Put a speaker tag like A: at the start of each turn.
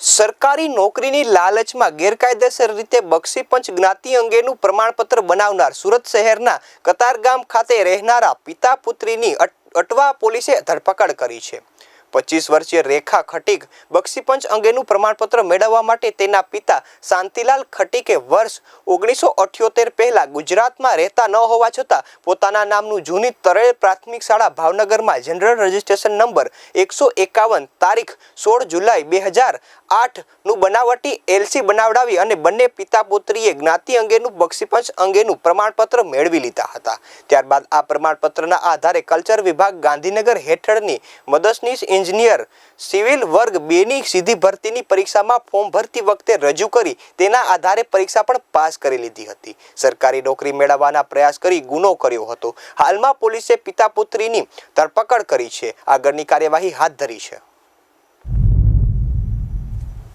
A: સરકારી નોકરીની લાલચમાં ગેરકાયદેસર રીતે બક્ષીપંચ જ્ઞાતિ અંગેનું પ્રમાણપત્ર બનાવનાર સુરત શહેરના કતારગામ ખાતે રહેનારા પિતા પુત્રીની અટવા પોલીસે ધરપકડ કરી છે. પચીસ વર્ષીય રેખા ખટીક બક્ષીપંચ અંગેનું પ્રમાણપત્ર મેળવવા માટે તેના પિતા શાંતિલાલ ખટીકે વર્ષ ઓગણીસો અઠ્યોતેર પહેલા ગુજરાતમાં રહેતા ન હોવા છતાં પોતાના નામનું જૂની તરેલ પ્રાથમિક શાળા ભાવનગરમાં જનરલ રજિસ્ટ્રેશન નંબર એકસો એકાવન તારીખ સોળ જુલાઈ બે હજાર આઠનું બનાવટી એલસી બનાવડાવી અને બંને પિતા પુત્રીએ જ્ઞાતિ અંગેનું બક્ષીપંચ અંગેનું પ્રમાણપત્ર મેળવી લીધા હતા. ત્યારબાદ આ પ્રમાણપત્રના આધારે કલ્ચર વિભાગ ગાંધીનગર હેઠળની મદદનીશ એન્જિનિયર સિવિલ વર્ગ બેની સીધી ભરતીની પરીક્ષામાં ફોર્મ ભરતી વખતે રજૂ કરી તેના આધારે પરીક્ષા પણ પાસ કરી લીધી હતી. સરકારી નોકરી મેળવવાના પ્રયાસ કરી ગુનો કર્યો હતો. હાલમાં પોલીસે પિતા પુત્રીની ધરપકડ કરી છે. આગળની કાર્યવાહી હાથ ધરી છે.